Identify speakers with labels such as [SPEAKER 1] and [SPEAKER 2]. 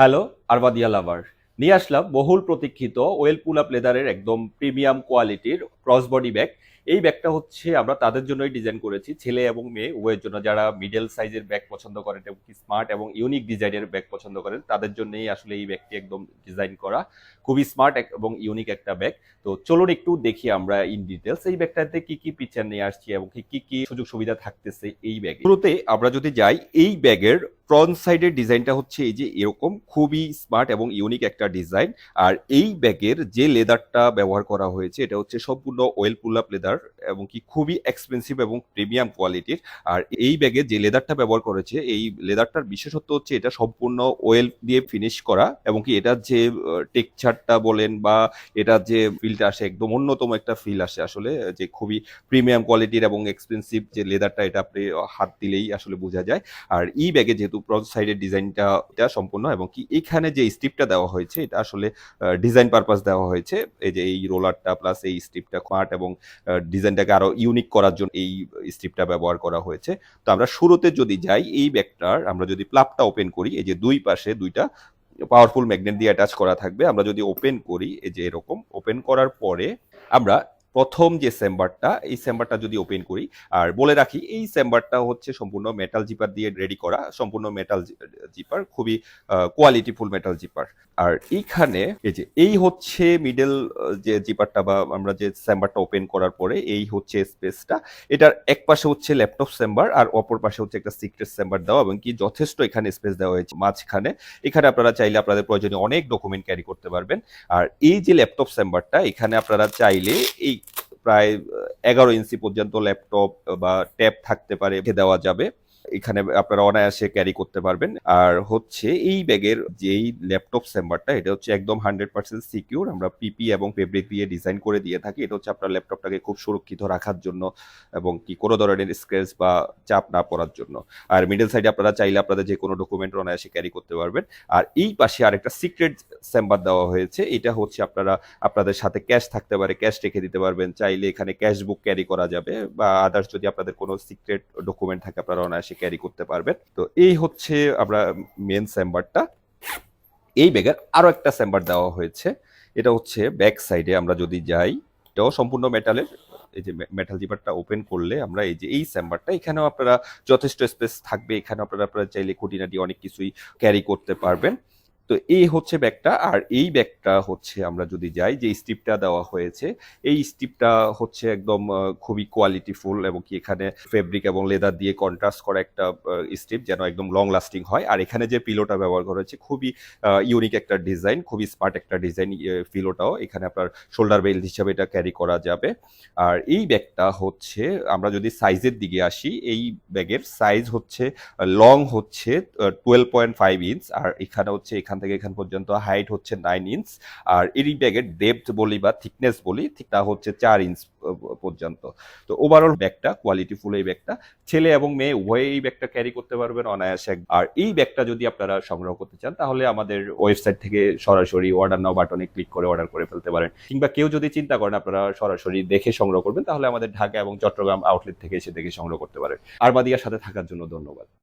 [SPEAKER 1] Hello, আরবাদিয়া লাভার। নিয়ে আসলাম বহুল প্রতীক্ষিত ওয়েল পুল আপ লেদারের একদম প্রিমিয়াম কোয়ালিটির ক্রস বডি ব্যাগ। এই ব্যাগটা হচ্ছে আমরা তাদের জন্যই ডিজাইন করেছি, ছেলে এবং মেয়ে, উভয়ের জন্য। যারা মিডল সাইজের ব্যাগ পছন্দ করেন এবং স্মার্ট এবং ইউনিক ডিজাইনের ব্যাগ পছন্দ করেন, তাদের জন্যই আসলে এই ব্যাগটি একদম ডিজাইন করা। খুবই স্মার্ট এবং ইউনিক একটা ব্যাগ। তো চলুন একটু দেখি আমরা ইন ডিটেলস এই ব্যাগটাতে কি কি পিকচার নিয়ে আসছি এবং কি কি সুযোগ সুবিধা থাকতেছে এই ব্যাগে। শুরুতে আমরা যদি যাই, এই ব্যাগের ফ্রন্ট সাইডের ডিজাইনটা হচ্ছে এই যে এরকম খুবই স্মার্ট এবং ইউনিক একটা ডিজাইন আর এই ব্যাগের যে লেদারটা ব্যবহার করা হয়েছে, এটা হচ্ছে সম্পূর্ণ ওয়েল পুল আপ লেদার এবং কি খুবই এক্সপেন্সিভ এবং প্রিমিয়াম কোয়ালিটির আর এই ব্যাগে যে লেদারটা ব্যবহার করেছে, এই লেদারটার বিশেষত্ব হচ্ছে এটা সম্পূর্ণ ওয়েল দিয়ে ফিনিশ করা এবং কি এটার যে টেক্সচারটা বলেন বা এটার যে ফিলটা আসে, একদম অন্যতম একটা ফিল আসে আসলে, যে খুবই প্রিমিয়াম কোয়ালিটির এবং এক্সপেন্সিভ যে লেদারটা এটা আপনি হাত দিলেই আসলে বোঝা যায়। আর এই ব্যাগে যেহেতু ফ্রন্ট সাইডের ডিজাইনটা এটা সম্পূর্ণ এবং কি এখানে যে স্ট্রিপটা দেওয়া হয়েছে, এটা আসলে ডিজাইন পারপাস দেওয়া হয়েছে। এই যে এই রোলারটা প্লাস এই স্ট্রিপটা স্মার্ট এবং ডিজাইনটাকে আরও ইউনিক করার জন্য এই স্ট্রিপটা ব্যবহার করা হয়েছে। তো আমরা শুরুতে যদি যাই, এই ব্যাগটার আমরা যদি প্লাপটা ওপেন করি, এই যে দুই পাশে দুইটা পাওয়ারফুল ম্যাগনেট দিয়ে অ্যাটাচ করা থাকবে। আমরা যদি ওপেন করি, এই যে এরকম ওপেন করার পরে আমরা প্রথম যে চেম্বারটা, এই চেম্বারটা যদি ওপেন করি, আর বলে রাখি, এই চেম্বারটা হচ্ছে সম্পূর্ণ মেটাল জিপার দিয়ে রেডি করা, সম্পূর্ণ মেটাল জিপার খুবই কোয়ালিটিফুল মেটাল জিপার আর এইখানে এই যে, এই হচ্ছে মিডল যে জিপারটা বা আমরা যে চেম্বারটা ওপেন করার পরে এই হচ্ছে স্পেসটা এটার এক পাশে হচ্ছে ল্যাপটপ চেম্বার আর অপর পাশে হচ্ছে একটা সিক্রেট চেম্বার দেওয়া এবং কি যথেষ্ট এখানে স্পেস দেওয়া হয়েছে মাঝখানে। এখানে আপনারা চাইলে আপনাদের প্রয়োজনীয় অনেক ডকুমেন্ট ক্যারি করতে পারবেন। আর এই যে ল্যাপটপ চেম্বারটা এখানে আপনারা চাইলে এই প্রায় এগারো ইঞ্চি পর্যন্ত ল্যাপটপ বা ট্যাব থাকতে পারে দেওয়া যাবে। এখানে আপনারা অনায়াসে ক্যারি করতে পারবেন। আর হচ্ছে এই ব্যাগের যেই ল্যাপটপ চেম্বারটা এটা হচ্ছে একদম হান্ড্রেড পার্সেন্ট সিকিউর আমরা পিপি এবং ফেব্রিক দিয়ে ডিজাইন করে দিয়ে থাকি। এটা হচ্ছে আপনার ল্যাপটপটাকে খুব সুরক্ষিত রাখার জন্য এবং কি কোনো ধরনের স্ক্র্যাচ বা চাপ না পড়ার জন্য। আর মিডল সাইডে আপনারা চাইলে আপনাদের যে কোনো ডকুমেন্ট অনায়াসে ক্যারি করতে পারবেন। আর এই পাশে আরেকটা সিক্রেট চেম্বার দেওয়া হয়েছে। এটা হচ্ছে আপনারা, আপনাদের সাথে ক্যাশ থাকতে পারে। ক্যাশ রেখে দিতে পারবেন। চাইলে এখানে ক্যাশ বুক ক্যারি করা যাবে বা আদার্স যদি আপনাদের কোনো সিক্রেট ডকুমেন্ট থাকে, আপনারা অনায়াসে ক্যারি করতে পারবেন। তো এই হচ্ছে আমরা মেন স্যাম্বারটা এই ব্যাগের আরও একটা স্যাম্বার দেওয়া হয়েছে। এটা হচ্ছে ব্যাক সাইডে আমরা যদি যাই, এটাও সম্পূর্ণ মেটালের এই যে মেটাল জিপারটা ওপেন করলে আমরা এই যে এই চেম্বারটা এখানেও আপনারা যথেষ্ট স্পেস থাকবে। এখানে আপনারা আপনারা চাইলে খুঁটিনাটি অনেক কিছুই ক্যারি করতে পারবেন। তো এই হচ্ছে ব্যাগটা, আর এই ব্যাগটা হচ্ছে আমরা যদি যাই, যে স্টিপটা দেওয়া হয়েছে, এই স্টিপটা হচ্ছে একদম খুবই কোয়ালিটিফুল এবং কি এখানে ফেব্রিক এবং লেদার দিয়ে কন্ট্রাস্ট করা একটা স্টিপ যেন একদম লং লাস্টিং হয়। আর এখানে যে পিলোটা ব্যবহার করা হয়েছে, খুবই ইউনিক একটা ডিজাইন খুবই স্মার্ট একটা ডিজাইন পিলোটাও এখানে আপনার শোল্ডার বেল্ট হিসাবে এটা ক্যারি করা যাবে। আর এই ব্যাগটা হচ্ছে, আমরা যদি সাইজের দিকে আসি, এই ব্যাগের সাইজ হচ্ছে লং হচ্ছে টুয়েলভ পয়েন্ট ফাইভ ইঞ্চ আর এখানে হচ্ছে এখান থেকে এখান পর্যন্ত হাইট হচ্ছে নাইন ইঞ্চ আর এই ব্যাগের ডেপথ বলি বা থিকনেস বলি তা হচ্ছে চার ইঞ্চ পর্যন্ত। তো ওভারঅল ব্যাগটা কোয়ালিটিফুল এই ব্যাগটা। ছেলে এবং মেয়ে, উভয়ে এই ব্যাগটা ক্যারি করতে পারবেন অনায়াসে। আর এই ব্যাগটা যদি আপনারা সংগ্রহ করতে চান, তাহলে আমাদের ওয়েবসাইট থেকে সরাসরি অর্ডার নাও বাটনে ক্লিক করে অর্ডার করে ফেলতে পারেন। কিংবা কেউ যদি চিন্তা করেন আপনারা সরাসরি দেখে সংগ্রহ করবেন, তাহলে আমাদের ঢাকা এবং চট্টগ্রাম আউটলেট থেকে এসে দেখে সংগ্রহ করতে পারেন। আর বাদিয়ার সাথে থাকার জন্য ধন্যবাদ।